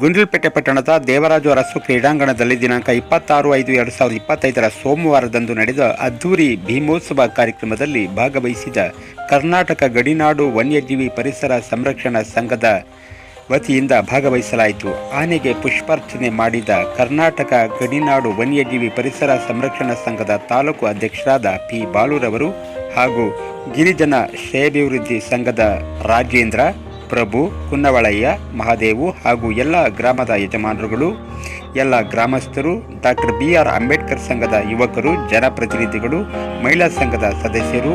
ಗುಂಡ್ಲುಪೇಟೆ ಪಟ್ಟಣದ ದೇವರಾಜು ಅರಸು ಕ್ರೀಡಾಂಗಣದಲ್ಲಿ ದಿನಾಂಕ ಇಪ್ಪತ್ತಾರು ಐದು ಎರಡು ಸಾವಿರದ ಇಪ್ಪತ್ತೈದರ ಸೋಮವಾರದಂದು ನಡೆದ ಅದ್ದೂರಿ ಭೀಮೋತ್ಸವ ಕಾರ್ಯಕ್ರಮದಲ್ಲಿ ಭಾಗವಹಿಸಿದ ಕರ್ನಾಟಕ ಗಡಿನಾಡು ವನ್ಯಜೀವಿ ಪರಿಸರ ಸಂರಕ್ಷಣಾ ಸಂಘದ ವತಿಯಿಂದ ಭಾಗವಹಿಸಲಾಯಿತು. ಆನೆಗೆ ಪುಷ್ಪಾರ್ಚನೆ ಮಾಡಿದ ಕರ್ನಾಟಕ ಗಡಿನಾಡು ವನ್ಯಜೀವಿ ಪರಿಸರ ಸಂರಕ್ಷಣಾ ಸಂಘದ ತಾಲೂಕು ಅಧ್ಯಕ್ಷರಾದ ಪಿ ಬಾಲುರವರು ಹಾಗೂ ಗಿರಿಜನ ಶ್ರೇಯಾಭಿವೃದ್ಧಿ ಸಂಘದ ರಾಜೇಂದ್ರ ಪ್ರಭು, ಕುನ್ನವಳಯ್ಯ, ಮಹಾದೇವು ಹಾಗೂ ಎಲ್ಲ ಗ್ರಾಮದ ಯಜಮಾನರುಗಳು, ಎಲ್ಲ ಗ್ರಾಮಸ್ಥರು, ಡಾಕ್ಟರ್ ಬಿ ಆರ್ ಅಂಬೇಡ್ಕರ್ ಸಂಘದ ಯುವಕರು, ಜನಪ್ರತಿನಿಧಿಗಳು, ಮಹಿಳಾ ಸಂಘದ ಸದಸ್ಯರು,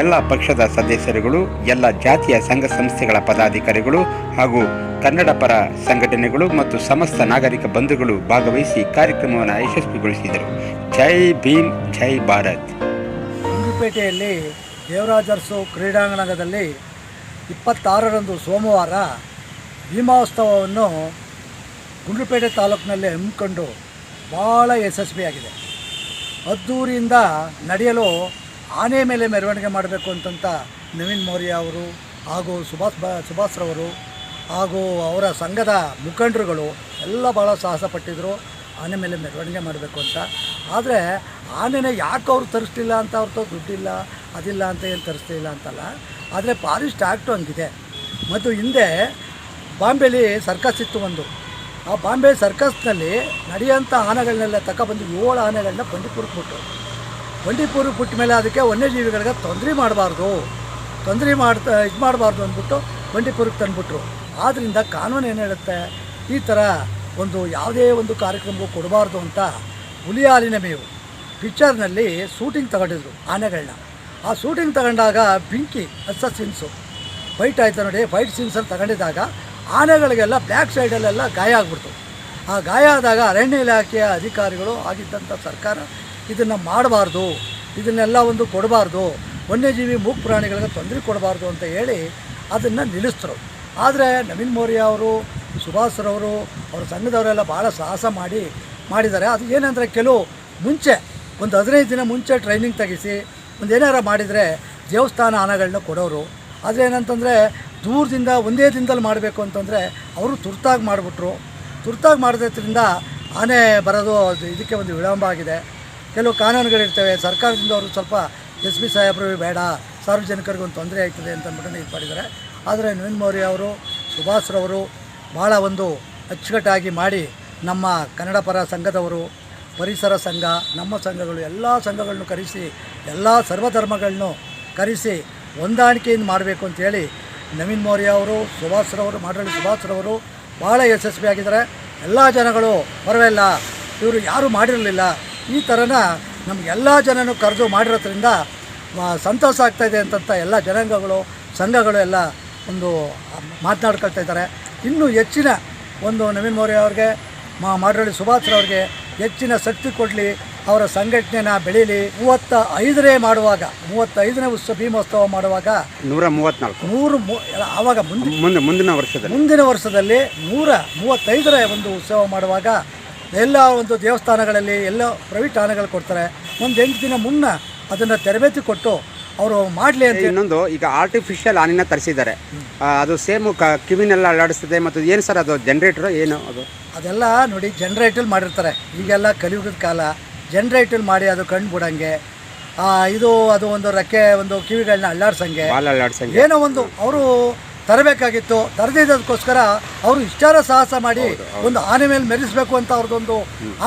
ಎಲ್ಲ ಪಕ್ಷದ ಸದಸ್ಯರುಗಳು, ಎಲ್ಲ ಜಾತಿಯ ಸಂಘ ಸಂಸ್ಥೆಗಳ ಪದಾಧಿಕಾರಿಗಳು ಹಾಗೂ ಕನ್ನಡ ಪರ ಸಂಘಟನೆಗಳು ಮತ್ತು ಸಮಸ್ತ ನಾಗರಿಕ ಬಂಧುಗಳು ಭಾಗವಹಿಸಿ ಕಾರ್ಯಕ್ರಮವನ್ನು ಯಶಸ್ವಿಗೊಳಿಸಿದರು. ಜೈ ಭೀಮ್, ಜೈ ಭಾರತ್. ಗುಂಡ್ಲುಪೇಟೆಯಲ್ಲಿ ದೇವರಾಜರ್ಸು ಕ್ರೀಡಾಂಗಣದಲ್ಲಿ ಇಪ್ಪತ್ತಾರರಂದು ಸೋಮವಾರ ಭೀಮೋತ್ಸವವನ್ನು ಗುಂಡ್ಲುಪೇಟೆ ತಾಲೂಕಿನಲ್ಲಿ ಹಮ್ಮಿಕೊಂಡು ಭಾಳ ಯಶಸ್ವಿಯಾಗಿದೆ. ಅದ್ದೂರಿಯಿಂದ ನಡೆಯಲು ಆನೆ ಮೇಲೆ ಮೆರವಣಿಗೆ ಮಾಡಬೇಕು ಅಂತಂತ ನವೀನ್ ಮೌರ್ಯ ಅವರು ಹಾಗೂ ಸುಭಾಷ್ ಬ ಸುಭಾಷ್ರವರು ಹಾಗೂ ಅವರ ಸಂಘದ ಮುಖಂಡರುಗಳು ಎಲ್ಲ ಭಾಳ ಸಾಹಸ ಪಟ್ಟಿದ್ರು ಆನೆ ಮೇಲೆ ಮೆರವಣಿಗೆ ಮಾಡಬೇಕು ಅಂತ. ಆದರೆ ಆನೆನೇ ಯಾಕೆ ಅವ್ರು ತರಿಸ್ಲಿಲ್ಲ ಅಂತ ಅವ್ರದ್ದು ದುಡ್ಡಿಲ್ಲ, ಅದಿಲ್ಲ ಅಂತ ಏನು ತರಿಸ್ಲಿಲ್ಲ ಅಂತಲ್ಲ ಆದರೆ ಫಾರೆಸ್ಟ್ ಆ್ಯಕ್ಟು ಹಂಗಿದೆ. ಮತ್ತು ಹಿಂದೆ ಬಾಂಬೆಲಿ ಸರ್ಕಸ್ ಇತ್ತು ಒಂದು. ಆ ಬಾಂಬೆ ಸರ್ಕಸ್ನಲ್ಲಿ ನಡೆಯೋಂಥ ಆನೆಗಳನ್ನೆಲ್ಲ ತಗೊಬಂದು ಏಳು ಆನೆಗಳನ್ನ ಬಂಡೀಪುರಕ್ಕೆ ಬಿಟ್ಟು ಬಂಡೀಪುರಕ್ಕೆ ಬಿಟ್ಟ ಮೇಲೆ ಅದಕ್ಕೆ ವನ್ಯಜೀವಿಗಳಿಗೆ ತೊಂದರೆ ಮಾಡಬಾರ್ದು. ತೊಂದರೆ ಮಾಡ್ತಾ ಇದು ಮಾಡಬಾರ್ದು ಅಂದ್ಬಿಟ್ಟು ಬಂಡೀಪುರಕ್ಕೆ ತಂದುಬಿಟ್ರು. ಆದ್ದರಿಂದ ಕಾನೂನು ಏನು ಹೇಳುತ್ತೆ? ಈ ಥರ ಒಂದು ಯಾವುದೇ ಒಂದು ಕಾರ್ಯಕ್ರಮಕ್ಕೂ ಕೊಡಬಾರ್ದು ಅಂತ ಹುಲಿ ಹಾಲಿನ ಮೇವು ಪಿಕ್ಚರ್ನಲ್ಲಿ ಶೂಟಿಂಗ್ ತಗೊಂಡಿದ್ರು ಆನೆಗಳನ್ನ ಆ ಶೂಟಿಂಗ್ ತಗೊಂಡಾಗ ಬೆಂಕಿ ಹಚ್ಚ ಸೀನ್ಸು ಫೈಟ್ ಆಯಿತು ನೋಡಿ ಫೈಟ್ ಸೀನ್ಸಲ್ಲಿ ತಗೊಂಡಿದ್ದಾಗ ಆನೆಗಳಿಗೆಲ್ಲ ಬ್ಲ್ಯಾಕ್ ಸೈಡಲ್ಲೆಲ್ಲ ಗಾಯ ಆಗ್ಬಿಡ್ತು. ಆ ಗಾಯ ಆದಾಗ ಅರಣ್ಯ ಇಲಾಖೆಯ ಅಧಿಕಾರಿಗಳು ಆಗಿದ್ದಂಥ ಸರ್ಕಾರ ಇದನ್ನು ಮಾಡಬಾರ್ದು, ಇದನ್ನೆಲ್ಲ ಒಂದು ಕೊಡಬಾರ್ದು, ವನ್ಯಜೀವಿ ಮೂಕ್ ಪ್ರಾಣಿಗಳಿಗೆ ತೊಂದರೆ ಕೊಡಬಾರ್ದು ಅಂತ ಹೇಳಿ ಅದನ್ನು ನಿಲ್ಲಿಸ್ತರು ಆದರೆ ನವೀನ್ ಮೌರ್ಯ ಅವರು ಸುಭಾಷ್ರವರು ಅವ್ರ ಸಂಘದವರೆಲ್ಲ ಭಾಳ ಸಾಹಸ ಮಾಡಿ, ಮಾಡಿದ್ದಾರೆ. ಅದು ಏನಂದರೆ ಕೆಲವು ಮುಂಚೆ, ಒಂದು ಹದಿನೈದು ದಿನ ಮುಂಚೆ ಟ್ರೈನಿಂಗ್ ತೆಗಿಸಿ ಒಂದು ಏನಾರ ಮಾಡಿದರೆ ದೇವಸ್ಥಾನ ಹಣಗಳನ್ನ ಕೊಡೋರು. ಆದರೆ ಏನಂತಂದರೆ ದೂರದಿಂದ ಒಂದೇ ದಿನದಲ್ಲಿ ಮಾಡಬೇಕು ಅಂತಂದರೆ ಅವರು ತುರ್ತಾಗಿ ಮಾಡಿಬಿಟ್ರು. ತುರ್ತಾಗಿ ಮಾಡಿದ್ರಿಂದ ಆನೆ ಬರೋದು ಇದಕ್ಕೆ ಒಂದು ವಿಳಂಬ ಆಗಿದೆ. ಕೆಲವು ಕಾನೂನುಗಳಿರ್ತವೆ. ಸರ್ಕಾರದಿಂದ ಅವರು ಸ್ವಲ್ಪ ಎಸ್ ಬಿ ಸಾಹೇಬರು ಬೇಡ, ಸಾರ್ವಜನಿಕರಿಗೆ ಒಂದು ತೊಂದರೆ ಆಗ್ತದೆ ಅಂತ ಅಂದ್ಬಿಟ್ಟು ಇದು ಮಾಡಿದ್ದಾರೆ. ಆದರೆ ನವೀನ್ ಮೌರ್ಯ ಅವರು ಸುಭಾಷ್ರವರು ಭಾಳ ಒಂದು ಅಚ್ಚುಕಟ್ಟಾಗಿ ಮಾಡಿ ನಮ್ಮ ಕನ್ನಡ ಪರ ಸಂಘದವರು ಪರಿಸರ ಸಂಘ, ನಮ್ಮ ಸಂಘಗಳು ಎಲ್ಲ ಸಂಘಗಳನ್ನು ಕರೆಸಿ, ಎಲ್ಲ ಸರ್ವಧರ್ಮಗಳನ್ನು ಕರೆಸಿ ಹೊಂದಾಣಿಕೆಯಿಂದ ಮಾಡಬೇಕು ಅಂತೇಳಿ ನವೀನ್ ಮೌರ್ಯ ಅವರು ಸುಭಾಷ್ರವರು ಮಾಡಳಿ ಸುಭಾಷ್ರವರು ಭಾಳ ಯಶಸ್ವಿಯಾಗಿದ್ದಾರೆ ಎಲ್ಲ ಜನಗಳು ಪರವಾಗಿಲ್ಲ ಇವರು ಯಾರೂ ಮಾಡಿರಲಿಲ್ಲ. ಈ ಥರನ ನಮಗೆಲ್ಲ ಜನನು ಕರೆದು ಮಾಡಿರೋದ್ರಿಂದ ಸಂತೋಷ ಆಗ್ತಾಯಿದೆ ಅಂತಂತ ಎಲ್ಲ ಜನಾಂಗಗಳು, ಸಂಘಗಳು ಎಲ್ಲ ಒಂದು ಮಾತನಾಡ್ಕೊಳ್ತಾ ಇದ್ದಾರೆ. ಇನ್ನೂ ಹೆಚ್ಚಿನ ಒಂದು ನವೀನ್ ಮೌರ್ಯ ಅವ್ರಿಗೆ, ಮಾ ಸುಭಾಷ್ರವ್ರಿಗೆ ಹೆಚ್ಚಿನ ಶಕ್ತಿ ಕೊಡಲಿ ಅವರ ಸಂಘಟನೆನ ಬೆಳೀಲಿ. ಮೂವತ್ತ ಐದನೇ ಮಾಡುವಾಗ ಮೂವತ್ತೈದನೇ ಉತ್ಸವ ಭೀಮೋತ್ಸವ ಮಾಡುವಾಗ ನೂರ ಮೂವತ್ನಾಲ್ಕು ನೂರು ಆವಾಗ ಮುಂದೆ ಮುಂದಿನ ವರ್ಷದಲ್ಲಿ. ಮುಂದಿನ ವರ್ಷದಲ್ಲಿ ನೂರ ಮೂವತ್ತೈದರ ಒಂದು ಉತ್ಸವ ಮಾಡುವಾಗ ಎಲ್ಲ ಒಂದು ದೇವಸ್ಥಾನಗಳಲ್ಲಿ ಎಲ್ಲ ಪ್ರೈವೇಟ್ ಆನೆಗಳು ಕೊಡ್ತಾರೆ. ಒಂದು ಎಂಟು ದಿನ ಮುನ್ನ ಅದನ್ನು ತರಬೇತಿ ಕೊಟ್ಟು ಅವರು ಮಾಡಲಿ ಅಂತ ಇನ್ನೊಂದು ಈಗ ಆರ್ಟಿಫಿಷಿಯಲ್ ಆನಿನ ತರಿಸಿದ್ದಾರೆ. ಅದು ಸೇಮ್ ಕಿವಿನೆಲ್ಲ ಅಲ್ಲಾಡಿಸ್ತದೆ ಮತ್ತು ಏನು ಸರ್ ಅದು ಜನರೇಟರ್ ಏನು ಅದು? ಅದೆಲ್ಲ ನೋಡಿ ಜನ್ರೇಟಲ್ಲಿ ಮಾಡಿರ್ತಾರೆ. ಈಗೆಲ್ಲ ಕಲಿಯುಗದ ಕಾಲ ಜನ್ರೇಟಲ್ಲಿ ಮಾಡಿ ಅದು ಕಣ್ಣು ಬಿಡಂಗೆ ಇದು ಅದು ಒಂದು ರೆಕ್ಕೆ ಒಂದು ಕಿವಿಗಳನ್ನ ಅಲ್ಲಾಡ್ಸಂಗೆ ಅಲ್ಲಾಡ್ಸಂಗೆ. ಏನೋ ಒಂದು ಅವರು ತರಬೇಕಾಗಿತ್ತು ತರದಿದ್ದಕ್ಕೋಸ್ಕರ ಅವರು ಇಷ್ಟಾರ ಸಾಹಸ ಮಾಡಿ ಒಂದು ಆನೆ ಮೇಲೆ ಮೆರೆಸಬೇಕು ಅಂತ ಅವ್ರದ್ದೊಂದು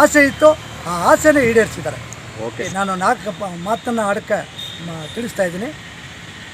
ಆಸೆ ಇತ್ತು. ಆ ಆಸೆನೇ ಈಡೇರಿಸಿದ್ದಾರೆ. ಓಕೆ. ನಾನು ನಾಲ್ಕು ಮಾತನ್ನು ಆಡಕ್ಕೆ ತಿಳಿಸ್ತಾ ಇದ್ದೀನಿ.